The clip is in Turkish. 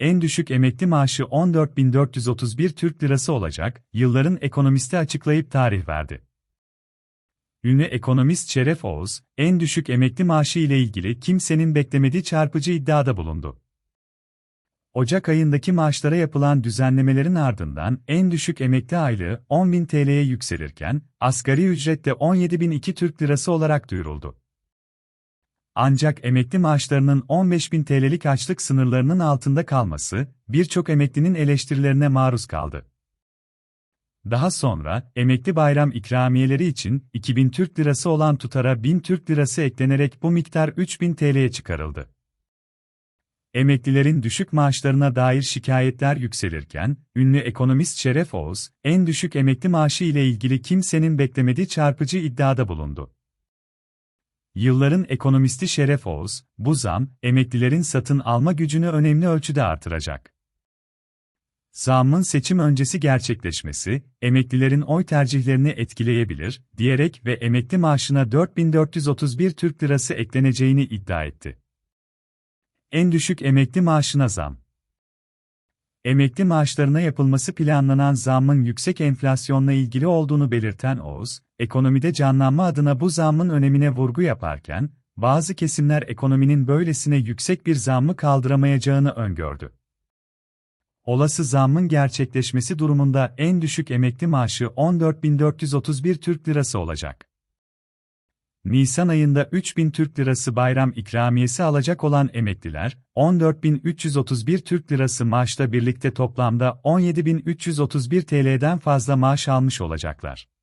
en düşük emekli maaşı 14.431 Türk Lirası olacak, yılların ekonomisti açıklayıp tarih verdi. Ünlü ekonomist Şeref Oğuz, en düşük emekli maaşı ile ilgili kimsenin beklemediği çarpıcı iddiada bulundu. Ocak ayındaki maaşlara yapılan düzenlemelerin ardından en düşük emekli aylığı 10.000 TL'ye yükselirken, asgari ücret de 17.002 Türk Lirası olarak duyuruldu. Ancak emekli maaşlarının 15.000 TL'lik açlık sınırlarının altında kalması, birçok emeklinin eleştirilerine maruz kaldı. Daha sonra, emekli bayram ikramiyeleri için 2000 Türk Lirası olan tutara 1000 Türk Lirası eklenerek bu miktar 3000 TL'ye çıkarıldı. Emeklilerin düşük maaşlarına dair şikayetler yükselirken, ünlü ekonomist Şeref Oğuz, en düşük emekli maaşı ile ilgili kimsenin beklemediği çarpıcı iddiada bulundu. Yılların ekonomisti Şeref Oğuz, bu zam, emeklilerin satın alma gücünü önemli ölçüde artıracak. Zammın seçim öncesi gerçekleşmesi, emeklilerin oy tercihlerini etkileyebilir, diyerek ve emekli maaşına 4431 Türk Lirası ekleneceğini iddia etti. En düşük emekli maaşına zam. Emekli maaşlarına yapılması planlanan zammın yüksek enflasyonla ilgili olduğunu belirten Oğuz, ekonomide canlanma adına bu zammın önemine vurgu yaparken, bazı kesimler ekonominin böylesine yüksek bir zammı kaldıramayacağını öngördü. Olası zammın gerçekleşmesi durumunda en düşük emekli maaşı 14.431 Türk Lirası olacak. Nisan ayında 3000 Türk Lirası bayram ikramiyesi alacak olan emekliler, 14.331 Türk Lirası maaşla birlikte toplamda 17.331 TL'den fazla maaş almış olacaklar.